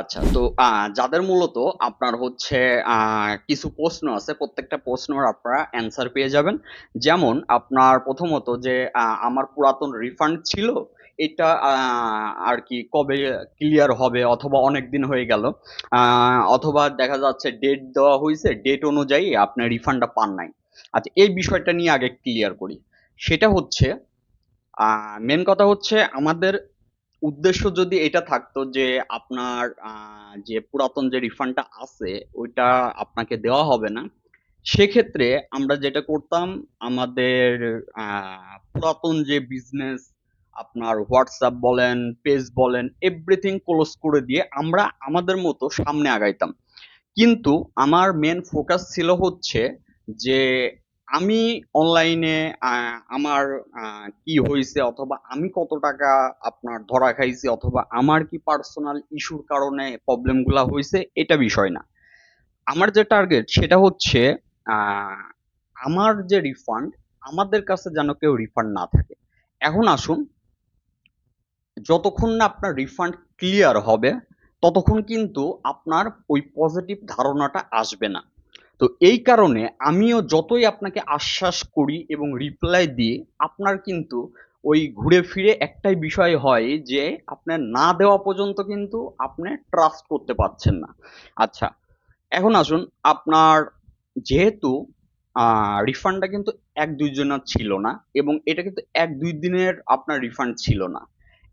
আচ্ছা তো যাদের মূলত আপনার হচ্ছে কিছু প্রশ্ন আছে, প্রত্যেকটা প্রশ্নের আপনারা অ্যান্সার পেয়ে যাবেন। যেমন আপনার প্রথমত যে আমার পুরাতন রিফান্ড ছিল, এটা আর কি কবে ক্লিয়ার হবে অথবা অনেক দিন হয়ে গেল। অথবা দেখা যাচ্ছে ডেট দেওয়া হয়েছে ডেট অনুযায়ী আপনি রিফান্ডটা পান নাই। আচ্ছা এই বিষয়টা নিয়ে আগে ক্লিয়ার করি। সেটা হচ্ছে মেন কথা হচ্ছে আমাদের উদ্দেশ্য যদি এটা থাকতো যে আপনার যে পুরাতন যে রিফান্ডটা আছে, ওইটা আপনাকে দেওয়া হবে না, সেক্ষেত্রে আমরা যেটা করতাম, আমাদের পুরাতন যে বিজনেস আপনার হোয়াটসঅ্যাপ বলেন পেজ বলেন এভরিথিং ক্লোজ করে দিয়ে আমরা আমাদের মতো সামনে আগাইতাম। কিন্তু আমার মেন ফোকাস ছিল হচ্ছে যে আমি অনলাইনে আমার কি হয়েছে অথবা আমি কত টাকা আপনার ধরা খাইছি অথবা আমার কি পার্সোনাল ইস্যুর কারণে প্রবলেমগুলা হয়েছে এটা বিষয় না। আমার যে টার্গেট সেটা হচ্ছে আমার যে রিফান্ড আমাদের কাছে যেন কেউ রিফান্ড না থাকে। এখন আসুন, যতক্ষণ না আপনার রিফান্ড ক্লিয়ার হবে, ততক্ষণ কিন্তু আপনার ওই পজিটিভ ধারণাটা আসবে না। তো এই কারণে আমিও যতই আপনাকে আশ্বাস করি এবং রিপ্লাই দিই, আপনার কিন্তু ওই ঘুরে ফিরে একটাই বিষয় হয় যে, আপনার না দেওয়া পর্যন্ত কিন্তু আপনি ট্রাস্ট করতে পারছেন না। আচ্ছা এখন আসুন, আপনার যেহেতু রিফান্ডটা কিন্তু এক দুইজনের ছিল না এবং এটা কিন্তু এক দুই দিনের আপনার রিফান্ড ছিল না।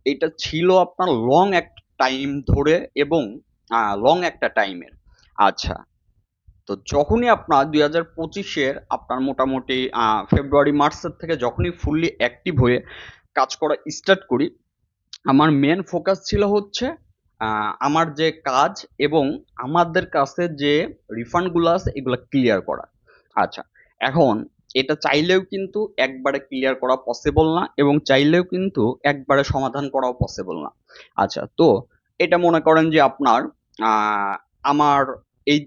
এটা ছিল আপনার লং এক টাইম ধরে এবং লং একটা টাইমের আচ্ছা তো যখনই আপনার দুই হাজার পঁচিশের আপনার মোটামুটি ফেব্রুয়ারি মার্চের থেকে যখনই ফুললি অ্যাক্টিভ হয়ে কাজ করা স্টার্ট করি, আমার মেন ফোকাস ছিল হচ্ছে আমার যে কাজ এবং আমাদের কাছে যে রিফান্ডগুলো আছে এগুলো ক্লিয়ার করা। আচ্ছা এখন এটা চাইলেও কিন্তু একবারে ক্লিয়ার করা পসিবল না এবং চাইলেও কিন্তু একবারে সমাধান করাও পসিবল না। আচ্ছা তো এটা মনে করেন যে আপনার আমার এই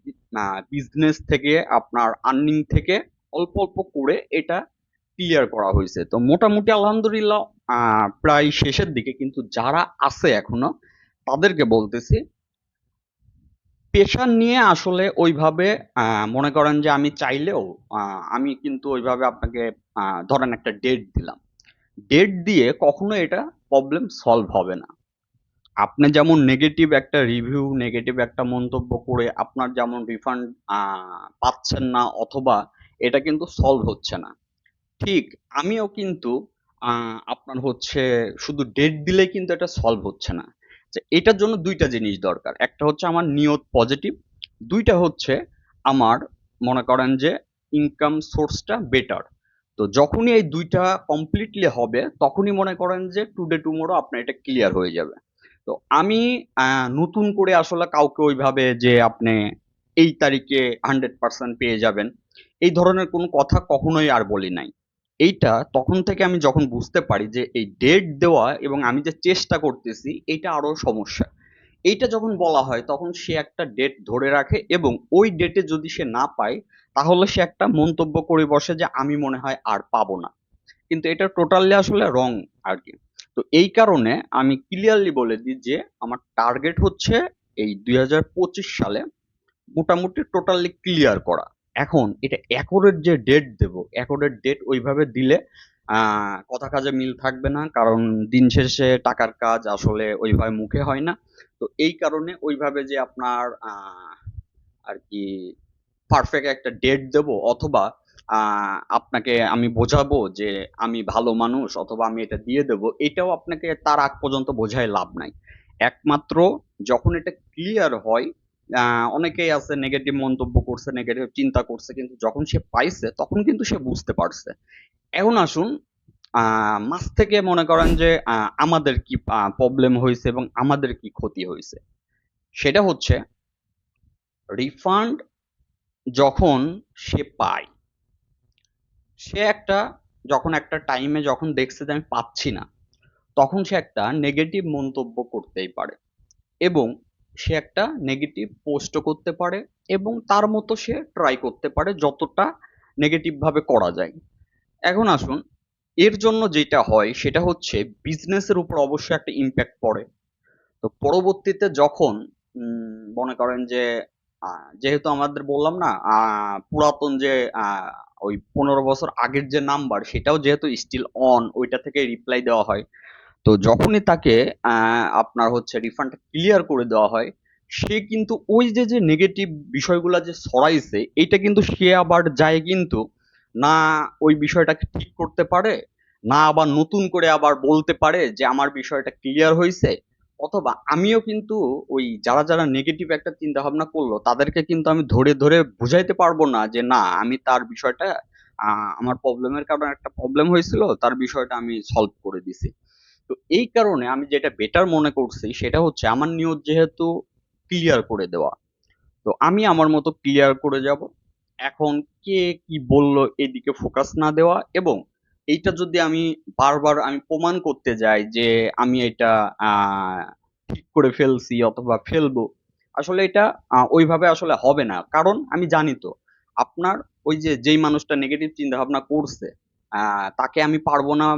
বিজনেস থেকে আপনার আর্নিং থেকে অল্প অল্প করে এটা ক্লিয়ার করা হয়েছে। তো মোটামুটি আলহামদুলিল্লাহ প্রায় শেষের দিকে কিন্তু যারা আছে এখনও, তাদেরকে বলতেছি পেশা নিয়ে আসলে ওইভাবে মনে করেন যে আমি চাইলেও আমি কিন্তু ওইভাবে আপনাকে ধরেন একটা ডেট দিলাম। ডেট দিয়ে কখনো এটা প্রবলেম সলভ হবে না। আপনি যেমন নেগেটিভ একটা রিভিউ নেগেটিভ একটা মন্তব্য করে আপনার যেমন রিফান্ড পাচ্ছেন না অথবা এটা কিন্তু সলভ হচ্ছে না। ঠিক আমিও কিন্তু আপনার হচ্ছে শুধু ডেট দিলে কিন্তু এটা সলভ হচ্ছে না। এটার জন্য দুইটা জিনিস দরকার। একটা হচ্ছে আমার নিয়ত পজিটিভ দুইটা হচ্ছে আমার মনে করেন যে ইনকাম সোর্সটা বেটার তো যখনই এই দুইটা কমপ্লিটলি হবে, তখনই মনে করেন যে টুডে টুমোরো আপনার এটা ক্লিয়ার হয়ে যাবে। তো আমি নতুন করে আসলে কাউকে ওইভাবে যে আপনি এই তারিখে হান্ড্রেড পার্সেন্ট পেয়ে যাবেন, এই ধরনের কোনো কথা কখনোই আর বলি নাই। এইটা তখন থেকে আমি যখন বুঝতে পারি যে এই ডেট দেওয়া এবং আমি যে চেষ্টা করতেছি এটা আরও সমস্যা। এইটা যখন বলা হয়, তখন সে একটা ডেট ধরে রাখে এবং ওই ডেটে যদি সে না পায়, তাহলে সে একটা মন্তব্য করে বসে যে আমি মনে হয় আর পাবো না। কিন্তু এটা টোটালি আসলে রং আর কি। তো এই কারণে আমি ক্লিয়ারলি বলে দিই যে আমার টার্গেট হচ্ছে এই দুই হাজার পঁচিশ সালে মোটামুটি টোটালি ক্লিয়ার করা। এখন এটা অ্যাকোরেট যে ডেট দেব অ্যাকোরেট ডেট ওইভাবে দিলে কথা কাজে মিল থাকবে না, কারণ দিন শেষে টাকার কাজ আসলে ওইভাবে মুখে হয় না। তো এই কারণে ওইভাবে যে আপনার আর কি পারফেক্ট একটা ডেট দেব, অথবা আপনাকে আমি বোঝাবো যে আমি ভালো মানুষ অথবা আমি এটা দিয়ে দেব, এটাও আপনাকে তার আগ পর্যন্ত বোঝায় লাভ নাই। একমাত্র যখন এটা ক্লিয়ার হয় অনেকেই আছে নেগেটিভ মন্তব্য করছে নেগেটিভ চিন্তা করছে, কিন্তু যখন সে পাইছে, তখন কিন্তু সে বুঝতে পারছে। এখন আসুন মাছ থেকে মনে করেন যে আমাদের কি প্রবলেম হয়েছে এবং আমাদের কি ক্ষতি হয়েছে? সেটা হচ্ছে রিফান্ড যখন সে পায় সে একটা, যখন একটা টাইমে যখন দেখছে যে আমি পাচ্ছি না, তখন সে একটা নেগেটিভ মন্তব্য করতেই পারে এবং সে একটা নেগেটিভ পোস্টও করতে পারে এবং তার মতো সে ট্রাই করতে পারে যতটা নেগেটিভ ভাবে করা যায়। এখন আসুন, এর জন্য যেটা হয় সেটা হচ্ছে বিজনেসের উপর অবশ্যই একটা ইম্প্যাক্ট পড়ে। তো পরবর্তীতে যখন মনে করেন যে যেহেতু আমাদের বললাম না পুরাতন যে ওই পনেরো বছর আগের যে নাম্বার সেটাও যেহেতু স্টিল অন ওইটা থেকে রিপ্লাই দেওয়া হয়। তো যখনই তাকে আপনার হচ্ছে রিফান্ড ক্লিয়ার করে দেওয়া হয়, সে কিন্তু ওই যে যে নেগেটিভ বিষয়গুলো যে ছড়াইছে, এইটা কিন্তু সে আবার যায় কিন্তু না ওই বিষয়টাকে ঠিক করতে পারে, না আবার নতুন করে আবার বলতে পারে যে, আমার বিষয়টা ক্লিয়ার হয়েছে অথবা আমিও কিন্তু ওই যারা যারা নেগেটিভ একটা চিন্তা ভাবনা করল, তাদেরকে কিন্তু আমি ধরে ধরে বুঝাইতে পারব না যে, না, আমি তার বিষয়টা আমার প্রবলেমের কারণে একটা প্রবলেম হয়েছিল, তার বিষয়টা আমি সলভ করে দিছি। তো এই কারণে আমি যেটা বেটার মনে করছি, সেটা হচ্ছে আমার নিয়ত যেহেতু ক্লিয়ার করে দেওয়া। তো আমি আমার মতো ক্লিয়ার করে যাব। এখন কে কি বলল, এদিকে ফোকাস না দেওয়া এবং এইটা যদি আমি বারবার আমি প্রমাণ করতে যাই যে আমি এটা ঠিক করে ফেলছি অথবা ফেলব, আসলে এটা ওইভাবে আসলে হবে না। কারণ আমি জানি তো, আপনার ওই যে, যেই মানুষটা নেগেটিভ চিন্তা ভাবনা করছে তাকে আমি পারব না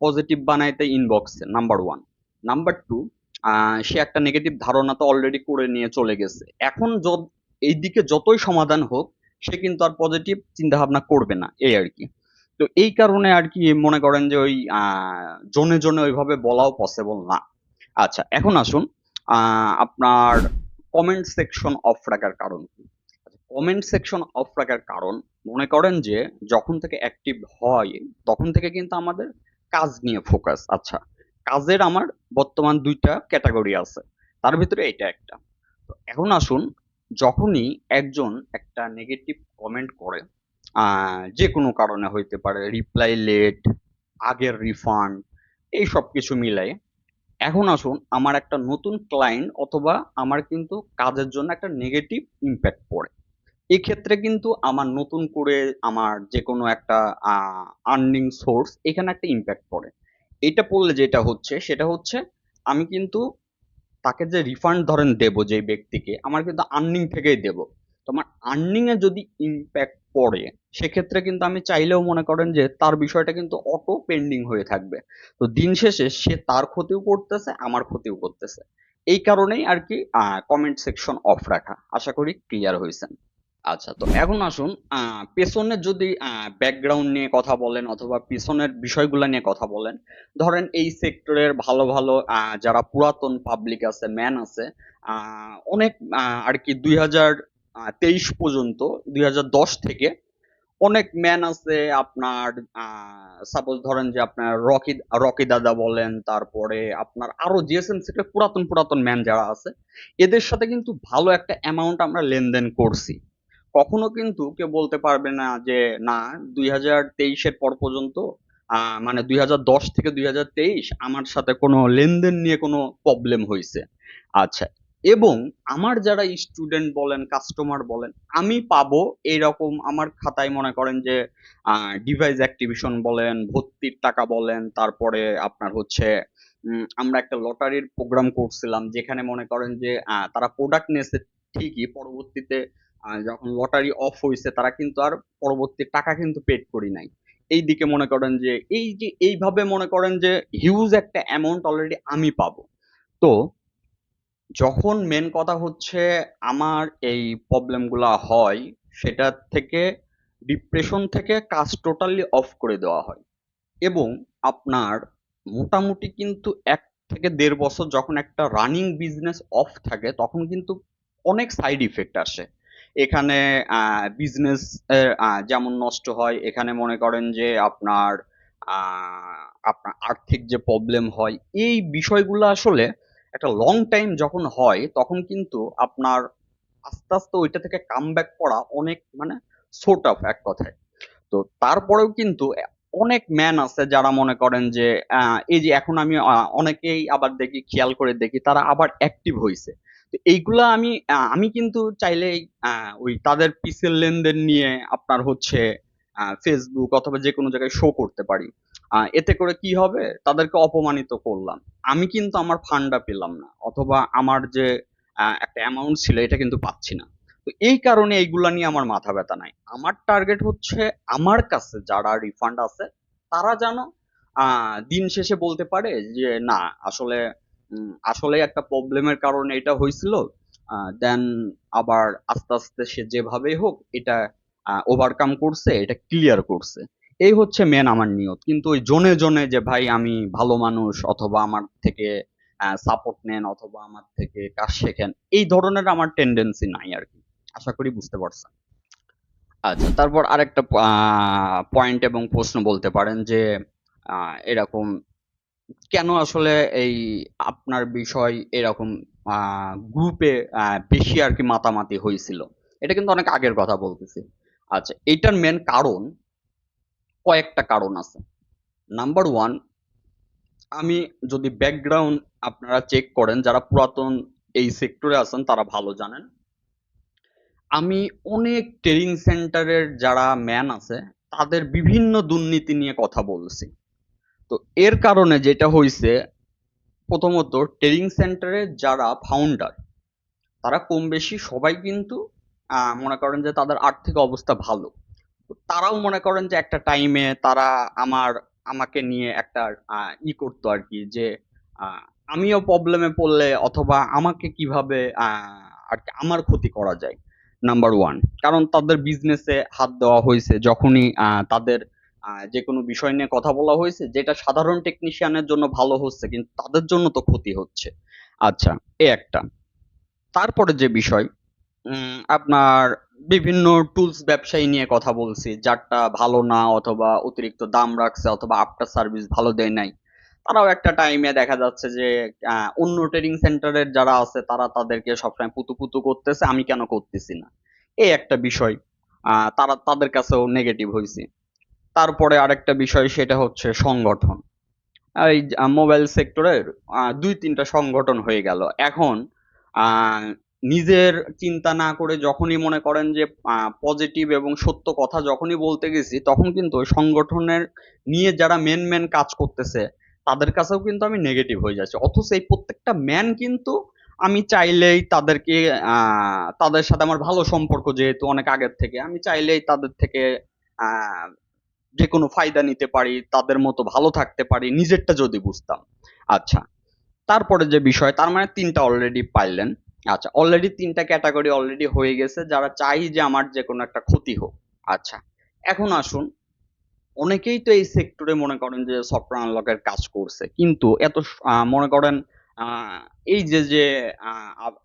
পজিটিভ বানাইতে ইনবক্সে নাম্বার ওয়ান নাম্বার টু সে একটা নেগেটিভ ধারণা তো অলরেডি করে নিয়ে চলে গেছে। এখন এইদিকে যতই সমাধান হোক, সে কিন্তু আর পজিটিভ চিন্তা ভাবনা করবে না, এই আর কি। তো এই কারণে আর কি মনে করেন যে ওই জনে জনে ওইভাবে বলাও পসিবল না। আচ্ছা এখন আসুন আপনার কমেন্ট সেকশন অফ রাখার কারণ কি? কমেন্ট সেকশন অফ রাখার কারণ, মনে করেন যে যখন থেকে অ্যাক্টিভ হয়, তখন থেকে কিন্তু আমাদের কাজ নিয়ে ফোকাস আচ্ছা কাজের আমার বর্তমান দুইটা ক্যাটাগরি আছে, তার ভিতরে এটা একটা। এখন আসুন, যখনই একজন একটা নেগেটিভ কমেন্ট করে যে কোনো কারণে হইতে পারে রিপ্লাই লেট আগের রিফান্ড এই সব কিছু মিলাই। এখন আসুন, আমার একটা নতুন ক্লায়েন্ট অথবা আমার কিন্তু কাজের জন্য একটা নেগেটিভ ইম্প্যাক্ট পড়ে। এক্ষেত্রে কিন্তু আমার নতুন করে আমার যে কোনো একটা আর্নিং সোর্স এখানে একটা ইম্প্যাক্ট পড়ে। এটা পড়লে যেটা হচ্ছে, সেটা হচ্ছে আমি কিন্তু তাকে যে রিফান্ড ধরেন দেব যে ব্যক্তিকে, আমার কিন্তু আর্নিং থেকেই দেব। তো আমার আর্নিং এ যদি ইম্প্যাক্ট পড়ে, সেক্ষেত্রে কিন্তু আমি চাইলেও মনে করেন যে তার বিষয়টা কিন্তু অটো পেন্ডিং হয়ে থাকবে। তো দিন শেষে সে তার ক্ষতিও করতেছে, আমার ক্ষতিও করতেছে। এই কারণেই আর কি কমেন্ট সেকশন অফ রাখা। আশা করি ক্লিয়ার হয়েছেন। আচ্ছা তো এখন আসুন পেছনের যদি ব্যাকগ্রাউন্ড নিয়ে কথা বলেন অথবা পেছনের বিষয়গুলো নিয়ে কথা বলেন, ধরেন এই সেক্টরের ভালো ভালো যারা পুরাতন পাবলিক আছে ম্যান আছে অনেক আর কি দুই হাজার তেইশ পর্যন্ত, দুই দশ থেকে। অনেক ম্যান আছে আপনার সাপোজ ধরেন যে আপনার রকি রকি দাদা বলেন, তারপরে আপনার আরও জিএসএম সেক্টর পুরাতন পুরাতন ম্যান যারা আছে, এদের সাথে কিন্তু ভালো একটা অ্যামাউন্ট আমরা লেনদেন করছি। কখনো কিন্তু কেউ বলতে পারবে না যে, না, দুই হাজার তেইশের পর পর্যন্ত মানে দুই দশ থেকে দুই তেইশ আমার সাথে কোনো লেনদেন নিয়ে কোনো প্রবলেম হয়েছে আচ্ছা এবং আমার যারা স্টুডেন্ট বলেন কাস্টমার বলেন, আমি পাবো এইরকম আমার খাতায় মনে করেন যে ডিভাইস অ্যাক্টিভিশন বলেন, ভর্তির টাকা বলেন, তারপরে আপনার হচ্ছে আমরা একটা লটারির প্রোগ্রাম করছিলাম, যেখানে মনে করেন যে তারা প্রোডাক্ট নিয়েছে ঠিকই, পরবর্তীতে যখন লটারি অফ হয়েছে তারা কিন্তু আর পরবর্তী টাকা কিন্তু পেড করি নাই। এই দিকে মনে করেন যে, এই যে, এইভাবে মনে করেন যে হিউজ একটা অ্যামাউন্ট অলরেডি আমি পাবো। তো যখন মেন কথা হচ্ছে আমার এই প্রবলেমগুলা হয়, সেটা থেকে ডিপ্রেশন থেকে কাজ টোটালি অফ করে দেওয়া হয়। এবং আপনার মোটামুটি কিন্তু এক থেকে দেড় বছর যখন একটা রানিং বিজনেস অফ থাকে, তখন কিন্তু অনেক সাইড ইফেক্ট আসে। এখানে বিজনেস যেমন নষ্ট হয়, এখানে মনে করেন যে আপনার আপনার আর্থিক যে প্রবলেম হয়, এই বিষয়গুলো আসলে একটা লং টাইম যখন হয় তখন কিন্তু আপনার আস্তে আস্তে ওইটা থেকে কাম ব্যাক করা অনেক মানে সোর্ট অফ এক কথায়। তো তারপরেও কিন্তু অনেক ম্যান আছে যারা মনে করেন যে এই যে এখন আমি অনেকেই আবার দেখি খেয়াল করে দেখি তারা আবার অ্যাক্টিভ হয়েছে তো এইগুলা আমি আমি কিন্তু চাইলেই আহ, ওই তাদের পিসের লেনদেন নিয়ে আপনার হচ্ছে ফেসবুক অথবা যে কোনো জায়গায় শো করতে পারি। এতে করে কি হবে? তাদেরকে অপমানিত করলাম। আমি কিন্তু আমার ফান্ডটা পেলাম না, অথবা আমার যে একটা অ্যামাউন্ট ছিল এটা কিন্তু পাচ্ছি না। তো এই কারণে এইগুলা নিয়ে আমার মাথা ব্যথা নাই। আমার টার্গেট হচ্ছে আমার কাছে যারা রিফান্ড আছে, তারা যেন দিন শেষে বলতে পারে যে, না, আসলে আসলে একটা প্রবলেমের কারণে এটা হয়েছিল দেন আবার আস্তে আস্তে সে যেভাবেই হোক, এটা ওভারকাম করছে, এটা ক্লিয়ার করছে। এই হচ্ছে মেন আমার নিয়ত। কিন্তু ওই জনে জনে যে, ভাই, আমি ভালো মানুষ অথবা আমার থেকে সাপোর্ট নেন অথবা আমার থেকে কাজ শেখেন, এই ধরনের আমার টেন্ডেন্সি নাই আর কি। আশা করি বুঝতে পারছেন। আচ্ছা তারপর আরেকটা পয়েন্ট এবং প্রশ্ন বলতে পারেন যে এরকম কেন আসলে এই আপনার বিষয় এরকম গ্রুপে বেশি আর কি মাতামাতি হয়েছিল? এটা কিন্তু অনেক আগের কথা বলতেছি। আচ্ছা এটার মেন কারণ কয়েকটা কারণ আছে। নাম্বার ওয়ান আমি যদি ব্যাকগ্রাউন্ড আপনারা চেক করেন, যারা পুরাতন এই সেক্টরে আছেন, তারা ভালো জানেন। আমি অনেক ট্রেনিং সেন্টারের যারা ম্যান আছে, তাদের বিভিন্ন দুর্নীতি নিয়ে কথা বলছি। তো এর কারণে যেটা হয়েছে প্রথমত ট্রেনিং সেন্টারের যারা ফাউন্ডার তারা কম বেশি সবাই কিন্তু মনে করেন যে তাদের আর্থিক অবস্থা ভালো। তারাও মনে করেন যে একটা টাইমে তারা আমার, আমাকে নিয়ে একটা ই করতো আর কি যে আমিও প্রবলেমে পড়লে অথবা আমাকে কীভাবে আর কি আমার ক্ষতি করা যায় নাম্বার ওয়ান কারণ তাদের বিজনেসে হাত দেওয়া হয়েছে যখনই তাদের যে কোনো বিষয় নিয়ে কথা বলা হয়েছে, যেটা সাধারণ টেকনিশিয়ানের জন্য ভালো হচ্ছে, কিন্তু তাদের জন্য তো ক্ষতি হচ্ছে। আচ্ছা এ একটা। তারপরে যে বিষয় আপনার বিভিন্ন টুলস ব্যবসায়ী নিয়ে কথা বলছি, যারটা ভালো না অথবা অতিরিক্ত দাম রাখছে অথবা আফটার সার্ভিস ভালো দেয় নাই। তারাও একটা টাইমে দেখা যাচ্ছে যে অন্য ট্রেনিং সেন্টারের যারা আছে, তারা তাদেরকে সবসময় পুতু পুতু করতেছে, আমি কেন করতেছি না? এই একটা বিষয় তারা তাদের কাছেও নেগেটিভ হয়েছে তারপরে আরেকটা বিষয়, সেটা হচ্ছে সংগঠন। এই মোবাইল সেক্টরের দুই তিনটা সংগঠন হয়ে গেল। এখন নিজের চিন্তা না করে যখনই মনে করেন যে পজিটিভ এবং সত্য কথা যখনই বলতে গেছি, তখন কিন্তু ওই সংগঠনের নিয়ে যারা মেন মেন কাজ করতেছে, তাদের কাছেও কিন্তু আমি নেগেটিভ হয়ে যাচ্ছি। অথচ এই প্রত্যেকটা ম্যান কিন্তু আমি চাইলেই তাদেরকে তাদের সাথে আমার ভালো সম্পর্ক যেহেতু অনেক আগের থেকে, আমি চাইলেই তাদের থেকে যে কোনো ফায়দা নিতে পারি, তাদের মতো ভালো থাকতে পারি, নিজেরটা যদি বুঝতাম। আচ্ছা তারপরে যে বিষয়, তার মানে তিনটা অলরেডি পাইলেন। আচ্ছা অলরেডি তিনটা ক্যাটাগরি অলরেডি হয়ে গেছে, যারা চাই যে আমার যে কোনো একটা ক্ষতি হোক। আচ্ছা এখন আসুন, অনেকেই তো এই সেক্টরে মনে করেন যে সফটওয়্যার আনলকের কাজ করছে, কিন্তু এত মনে করেন এই যে যে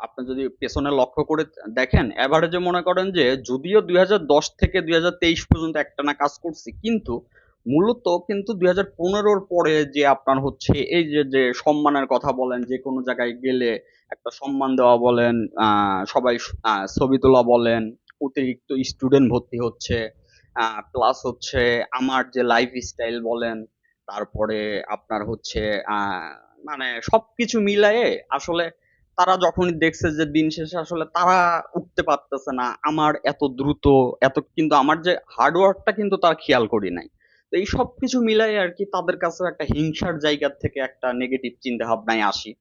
আপনি যদি পেছনে লক্ষ্য করে দেখেন এভারেজে মনে করেন যে যদিও দুই হাজার দশ থেকে দুই হাজার তেইশ পর্যন্ত একটানা কাজ করছি, কিন্তু মূলত কিন্তু দুই হাজার পনেরোর পরে যে আপনার হচ্ছে এই যে যে সম্মানের কথা বলেন, যে কোনো জায়গায় গেলে একটা সম্মান দেওয়া বলেন সবাই ছবি তোলা বলেন, অতিরিক্ত স্টুডেন্ট ভর্তি হচ্ছে প্লাস হচ্ছে আমার যে লাইফ স্টাইল বলেন, তারপরে আপনার হচ্ছে মানে সবকিছু মিলায়ে আসলে তারা যখনই দেখছে যে দিন শেষে আসলে তারা উঠতে পারতেছে না, আমার এত দ্রুত, এত, কিন্তু আমার যে হার্ডওয়ার্কটা কিন্তু তারা খেয়াল করি নাই। তো এই সব কিছু মিলাই আর কি তাদের কাছে একটা হিংসার জায়গা থেকে একটা নেগেটিভ চিন্তা ভাবনায় আসি।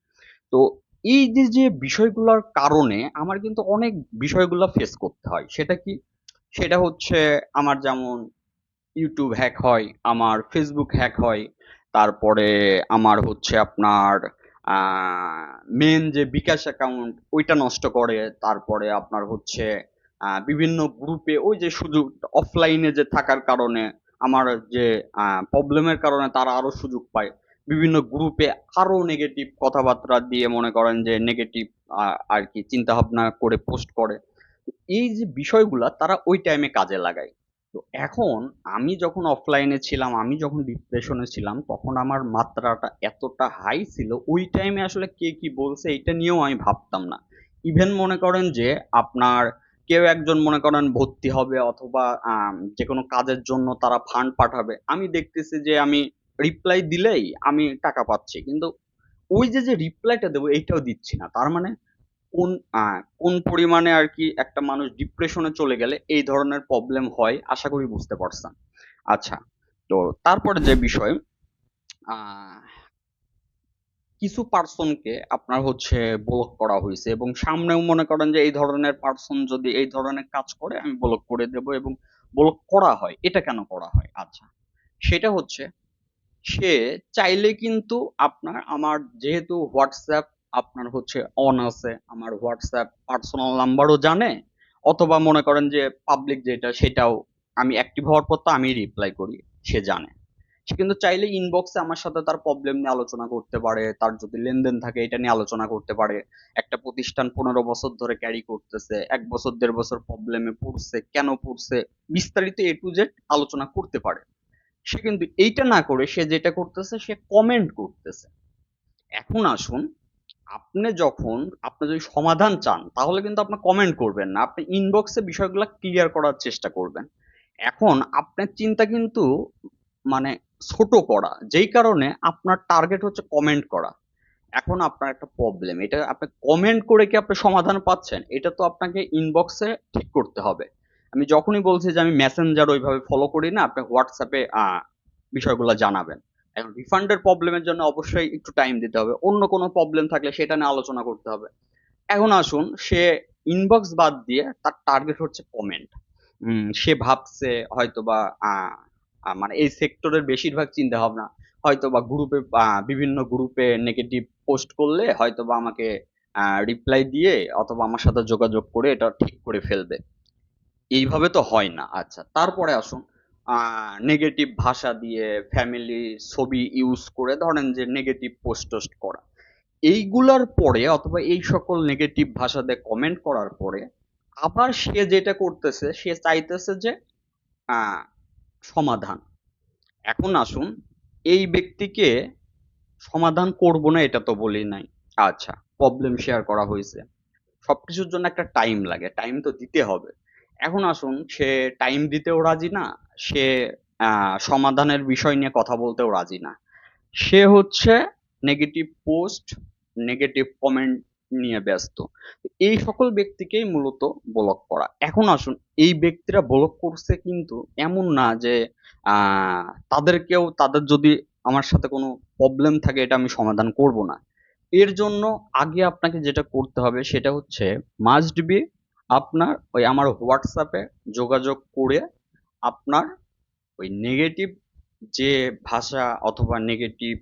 তো এই যে যে বিষয়গুলোর কারণে আমার কিন্তু অনেক বিষয়গুলো ফেস করতে হয়। সেটা কি? সেটা হচ্ছে আমার যেমন ইউটিউব হ্যাক হয়, আমার ফেসবুক হ্যাক হয়, তারপরে আমার হচ্ছে আপনার মেন যে বিকাশ অ্যাকাউন্ট ওইটা নষ্ট করে, তারপরে আপনার হচ্ছে বিভিন্ন গ্রুপে ওই যে সুযোগ অফলাইনে যে থাকার কারণে আমার যে প্রবলেমের কারণে তারা আরও সুযোগ পায়। বিভিন্ন গ্রুপে আরও নেগেটিভ কথাবার্তা দিয়ে মনে করেন যে নেগেটিভ আর কি চিন্তা ভাবনা করে পোস্ট করে। এই যে বিষয়গুলা তারা ওই টাইমে কাজে লাগায়। তো এখন আমি যখন অফলাইনে ছিলাম, আমি যখন ডিপ্রেশনে ছিলাম, তখন আমার মাত্রাটা এতটা হাই ছিল, ওই টাইমে আসলে কে কি বলছে, এটা নিয়েও আমি ভাবতাম না। ইভেন মনে করেন যে, আপনার কেউ একজন মনে করেন ভর্তি হবে অথবা যে কোনো কাজের জন্য তারা ফান্ড পাঠাবে। আমি দেখতেছি যে আমি রিপ্লাই দিলেই আমি টাকা পাচ্ছি। কিন্তু ওই যে যে রিপ্লাইটা দেবো, এইটাও দিচ্ছি না। তার মানে কোন কোন পরিমাণে আর কি একটা মানুষ ডিপ্রেশনে চলে গেলে এই ধরনের প্রবলেম হয়, আশা করি বুঝতে পারছেন। আচ্ছা তো তারপরে যে বিষয় কিছু পার্সনকে আপনার হচ্ছে ব্লক করা হয়েছে এবং সামনেও মনে করেন যে এই ধরনের পার্সন যদি এই ধরনের কাজ করে, আমি ব্লক করে দেব এবং ব্লক করা হয়। এটা কেন করা হয়? আচ্ছা সেটা হচ্ছে সে চাইলে কিন্তু আপনার, আমার যেহেতু হোয়াটসঅ্যাপ আপনার হচ্ছে অন আছে, আমার হোয়াটসঅ্যাপ পার্সোনাল নাম্বারও জানে, অথবা মনে করেন যে পাবলিক যেটা, সেটাও আমি অ্যাক্টিভ হওয়ার পর তো আমি রিপ্লাই করি, সে জানে। সে কিন্তু চাইলে ইনবক্সে আমার সাথে তার প্রবলেম নিয়ে আলোচনা করতে পারে, তার যদি লেনদেন থাকে এটা নিয়ে আলোচনা করতে পারে। একটা প্রতিষ্ঠান পনেরো বছর ধরে ক্যারি করতেছে, এক বছর, দেড় বছর প্রবলেমে পড়ছে, কেন পড়ছে, বিস্তারিত এ টু জেড আলোচনা করতে পারে। সে কিন্তু এইটা না করে সে যেটা করতেছে সে কমেন্ট করতেছে। এখন আসুন, আপনি যখন, আপনি যদি সমাধান চান, তাহলে কিন্তু আপনি কমেন্ট করবেন না, আপনি ইনবক্সে বিষয়গুলো ক্লিয়ার করার চেষ্টা করবেন। এখন, আপনার চিন্তা কিন্তু মানে ছোট করা যেই কারণে আপনার টার্গেট হচ্ছে কমেন্ট করা। এখন আপনার একটা প্রবলেম এটা আপনি কমেন্ট করে কি আপনি সমাধান পাচ্ছেন? এটা তো আপনাকে ইনবক্সে ঠিক করতে হবে। আমি যখনই বলছি যে আমি মেসেঞ্জার ওইভাবে ফলো করি না আপনি হোয়াটসঅ্যাপে বিষয়গুলো জানাবেন। এখন রিফান্ডের প্রবলেমের জন্য অবশ্যই একটু টাইম দিতে হবে। অন্য কোনো প্রবলেম থাকলে সেটা নিয়ে আলোচনা করতে হবে। এখন আসুন সে ইনবক্স বাদ দিয়ে তার টার্গেট হচ্ছে কমেন্ট সে ভাবছে হয়তোবা আহ, আহ, মানে এই সেক্টরের বেশিরভাগ চিন্তা ভাবনা হয়তোবা গ্রুপে বিভিন্ন গ্রুপে নেগেটিভ পোস্ট করলে হয়তোবা আমাকে রিপ্লাই দিয়ে অথবা আমার সাথে যোগাযোগ করে এটা ঠিক করে ফেলবে। এইভাবে তো হয় না। আচ্ছা তারপরে আসুন। নেগেটিভ ভাষা দিয়ে ফ্যামিলি ছবি ইউজ করে ধরেন যে নেগেটিভ পোস্ট টোস্ট করা। এইগুলার পরে অথবা এই সকল নেগেটিভ ভাষা দিয়ে কমেন্ট করার পরে আবার সে যেটা করতেছে, সে চাইতেছে যে সমাধান। এখন আসুন, এই ব্যক্তিকে সমাধান করব না এটা তো বলি নাই। আচ্ছা প্রবলেম শেয়ার করা হয়েছে। সবকিছুর জন্য একটা টাইম লাগে টাইম তো দিতে হবে। এখন আসুন, সে টাইম দিতেও রাজি না, সে সমাধানের বিষয় নিয়ে কথা বলতেও রাজি না। সে হচ্ছে নেগেটিভ পোস্ট নেগেটিভ কমেন্ট নিয়ে ব্যস্ত। এই সকল ব্যক্তিকেই মূলত ব্লক করা। এখন আসুন, এই ব্যক্তিরা ব্লক করছে কিন্তু এমন না যে তাদেরকেও, তাদের যদি আমার সাথে কোনো প্রবলেম থাকে এটা আমি সমাধান করব না। এর জন্য আগে আপনাকে যেটা করতে হবে সেটা হচ্ছে মাস্ট বি আপনার ওই আমার হোয়াটসঅ্যাপে যোগাযোগ করে আপনার ওই নেগেটিভ যে ভাষা অথবা নেগেটিভ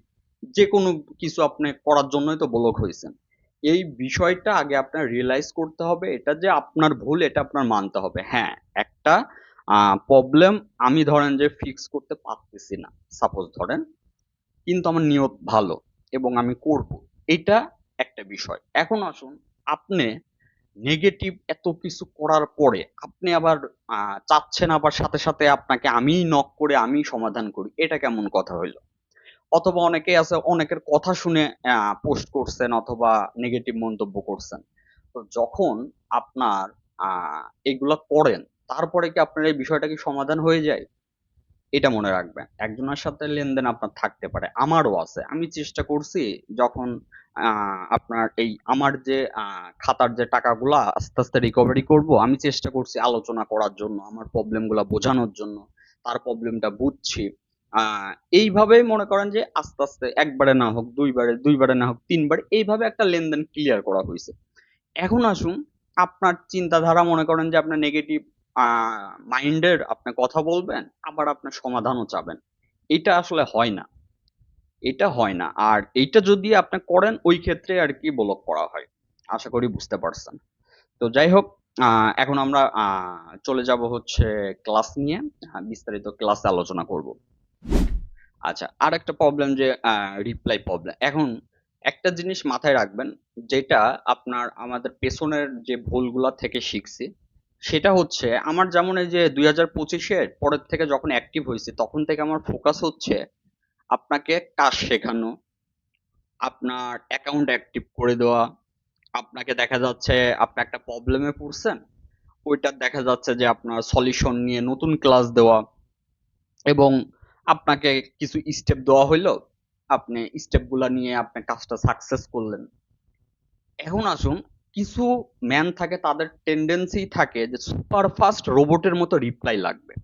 যে কোনো কিছু আপনি করার জন্যই তো ব্লক হয়েছেন। এই বিষয়টা আগে আপনার রিয়েলাইজ করতে হবে। এটা যে আপনার ভুল, এটা আপনার মানতে হবে। হ্যাঁ একটা প্রবলেম আমি ধরেন যে ফিক্স করতে পারতেছি না। সাপোজ ধরেন, কিন্তু আমার নিয়ত ভালো এবং আমি করব। এটা একটা বিষয়। এখন আসুন, আপনি নেগেটিভ এত কিছু করার পরে আপনি আবার চাচ্ছেন আবার সাথে সাথে আপনাকে আমিই নক করে আমি সমাধান করি। এটা কেমন কথা হইল? অথবা অনেকে আছে, অনেকের কথা শুনে পোস্ট করছেন অথবা নেগেটিভ মন্তব্য করছেন। তো যখন আপনার এগুলা করেন, তারপরে কি আপনার এই বিষয়টা কি সমাধান হয়ে যায়? এটা মনে রাখবেন। একজনের সাথে লেনদেন আপনার থাকতে পারে। আমারও আছে। আমি চেষ্টা করছি যখন আপনার এই আমার যে খাতার যে টাকাগুলা আস্তে আস্তে রিকভারি করব, আমি চেষ্টা করছি আলোচনা করার জন্য, আমার প্রবলেমগুলা বোঝানোর জন্য, তার প্রবলেমটা বুঝছি। এইভাবেই মনে করেন যে আস্তে আস্তে একবারে না হোক, দুইবারে দুইবারে না হোক, তিনবার এইভাবে একটা লেনদেন ক্লিয়ার করা হয়েছে। এখন আসুন, আপনার চিন্তাধারা মনে করেন যে আপনার নেগেটিভ মাইন্ডের আপনি কথা বলবেন, আবার আপনার সমাধানও চাবেন। এটা আসলে হয় না। এটা হয় না। আর এইটা যদি আপনি করেন, ওই ক্ষেত্রে আর কি ব্লক করা হয়। আশা করি বুঝতে পারছেন। তো যাই হোক এখন আমরা চলে যাব হচ্ছে ক্লাস নিয়ে। বিস্তারিত ক্লাসে আলোচনা করব। আচ্ছা আর একটা প্রবলেম যে রিপ্লাই প্রবলেম এখন একটা জিনিস মাথায় রাখবেন, যেটা আপনার আমাদের পেছনের যে ভুলগুলা থেকে শিখছি, সেটা হচ্ছে আমার যেমন এই যে দুই হাজার পঁচিশের পরের থেকে যখন অ্যাক্টিভ হয়েছে, তখন থেকে আমার ফোকাস হচ্ছে আপনাকে কাজ শেখানো, আপনার অ্যাকাউন্ট অ্যাক্টিভ করে দেওয়া, আপনাকে দেখা যাচ্ছে আপনি একটা প্রবলেমে পড়ছেন, ওইটার দেখা যাচ্ছে যে আপনার সলিউশন নিয়ে নতুন ক্লাস দেওয়া এবং আপনাকে কিছু স্টেপ দেওয়া হইল, আপনি স্টেপগুলা নিয়ে আপনি কাজটা সাকসেস করলেন। এখন আসুন, কিছু ম্যান থাকে, তাদের টেন্ডেন্সি থাকে যে সুপার ফাস্ট রোবটের মতো রিপ্লাই লাগবে।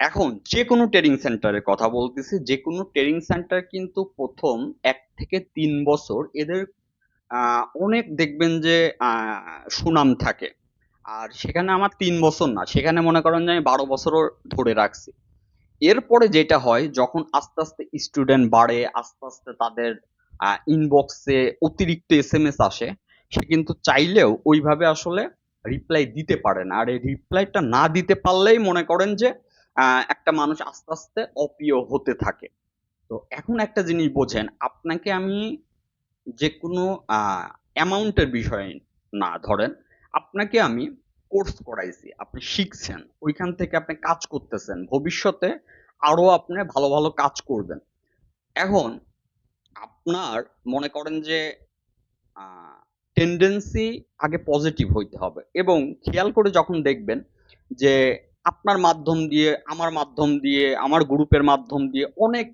এখন যে কোনো ট্রেনিং সেন্টারের কথা বলতেছি যে কোনো ট্রেনিং সেন্টার কিন্তু প্রথম এক থেকে তিন বছর এদের অনেক দেখবেন যে সুনাম থাকে। আর সেখানে আমার তিন বছর না, সেখানে মনে করেন যে আমি বারো বছরও ধরে রাখছি। এরপরে যেটা হয়, যখন আস্তে আস্তে স্টুডেন্ট বাড়ে, আস্তে আস্তে তাদের ইনবক্সে অতিরিক্ত এস এম এস আসে, সে কিন্তু চাইলেও ওইভাবে আসলে রিপ্লাই দিতে পারে না। আর এই রিপ্লাইটা না দিতে পারলেই মনে করেন যে একটা মানুষ আস্তে আস্তে অপ্রিয় হতে থাকে। তো এখন একটা জিনিস বোঝেন, আপনাকে আমি যে কোনো অ্যামাউন্টের বিষয় না ধরেন, আপনাকে আমি কোর্স করাইছি, আপনি শিখছেন, ওইখান থেকে আপনি কাজ করতেছেন, ভবিষ্যতে আরও আপনি ভালো ভালো কাজ করবেন। এখন আপনার মনে করেন যে টেন্ডেন্সি আগে পজিটিভ হইতে হবে এবং খেয়াল করে যখন দেখবেন যে, আপনার মাধ্যম দিয়ে, আমার মাধ্যম দিয়ে, আমার গ্রুপের মাধ্যম দিয়ে অনেক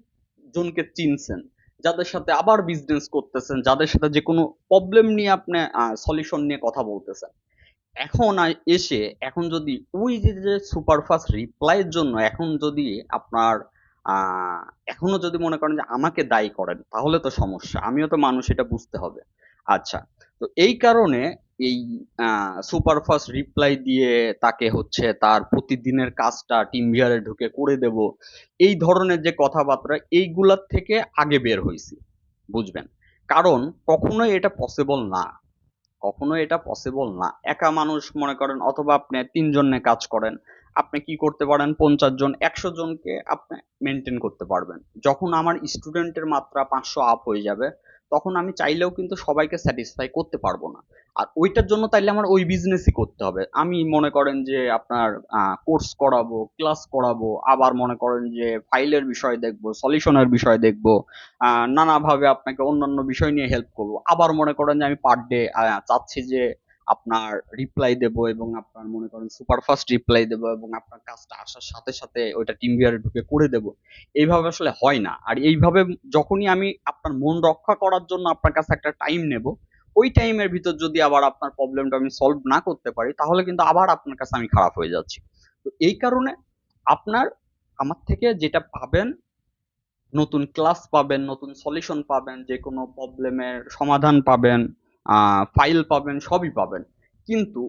জনকে চিনছেন, যাদের সাথে আবার বিজনেস করতেছেন, যাদের সাথে যে কোনো প্রবলেম নিয়ে আপনি সলিউশন নিয়ে কথা বলতেছেন। এখন এসে এখন যদি ওই যে যে সুপারফাস্ট রিপ্লাইয়ের জন্য এখন যদি আপনার এখনও যদি মনে করেন যে আমাকে দায়ী করেন, তাহলে তো সমস্যা। আমিও তো মানুষ, এটা বুঝতে হবে। আচ্ছা তো এই কারণে এই সুপারফাস্ট রিপ্লাই দিয়ে তাকে হচ্ছে তার প্রতিদিনের কাজটা টিম ভিয়ারে ঢুকে করে দেব। এই ধরনের যে কথাবার্তা, এইগুলার থেকে আগে বের হয়েছি বুঝবেন? কারণ কখনোই এটা পসিবল না। কখনো এটা পসিবল না। একা মানুষ মনে করেন অথবা আপনি তিনজনে কাজ করেন, আপনি কি করতে পারেন? পঞ্চাশ জন, একশো জনকে আপনি মেনটেন করতে পারবেন। যখন আমার স্টুডেন্টের মাত্রা পাঁচশো আপ হয়ে যাবে তখন আমি চাইলেও কিন্তু সবাইকে স্যাটিসফাই করতে পারব না। আর ওইটার জন্য তাইলে আমার ওই বিজনেসই করতে হবে। আমি মনে করেন যে আপনার কোর্স করাবো ক্লাস করাবো, আবার মনে করেন যে ফাইলের বিষয় দেখব সলিউশনের বিষয় দেখব নানাভাবে আপনাকে অন্যান্য বিষয় নিয়ে হেল্প করব। আবার মনে করেন যে আমি পার ডে চাচ্ছি যে আপনার রিপ্লাই দেবো এবং আপনার মনে করেন সুপারফাস্ট রিপ্লাই দেবো এবং আপনার কাজটা আসার সাথে সাথে ওইটা টিম ভিয়ারে ঢুকে করে দেবো। এইভাবে আসলে হয় না। আর এইভাবে যখনই আমি আপনার মন রক্ষা করার জন্য আপনার কাছে একটা টাইম নেব, ওই টাইমের ভিতর যদি আবার আপনার প্রবলেমটা আমি সলভ না করতে পারি, তাহলে কিন্তু আবার আপনার কাছে আমি খারাপ হয়ে যাচ্ছি। তো এই কারণে আপনার, আমার থেকে যেটা পাবেন, নতুন ক্লাস পাবেন, নতুন সলিউশন পাবেন যে কোনো প্রবলেমের সমাধান পাবেন ফাইল পাবেন, সবই পাবেন। কিন্তু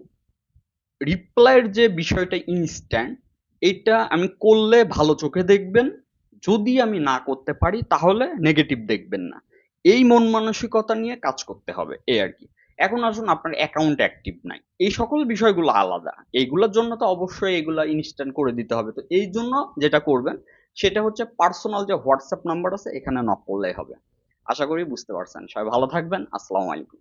রিপ্লাইয়ের যে বিষয়টা ইনস্ট্যান্ট এটা আমি করলে ভালো চোখে দেখবেন, যদি আমি না করতে পারি, তাহলে নেগেটিভ দেখবেন না। এই মন মানসিকতা নিয়ে কাজ করতে হবে এই আর কি। এখন আসুন, আপনার অ্যাকাউন্ট অ্যাক্টিভ নাই। এই সকল বিষয়গুলো আলাদা। এইগুলোর জন্য তো অবশ্যই এগুলা ইনস্ট্যান্ট করে দিতে হবে। তো এই জন্য যেটা করবেন, সেটা হচ্ছে পার্সোনাল যে হোয়াটসঅ্যাপ নাম্বার আছে, এখানে নক করলেই হবে। আশা করি বুঝতে পারছেন। সবাই ভালো থাকবেন। আসসালামু আলাইকুম।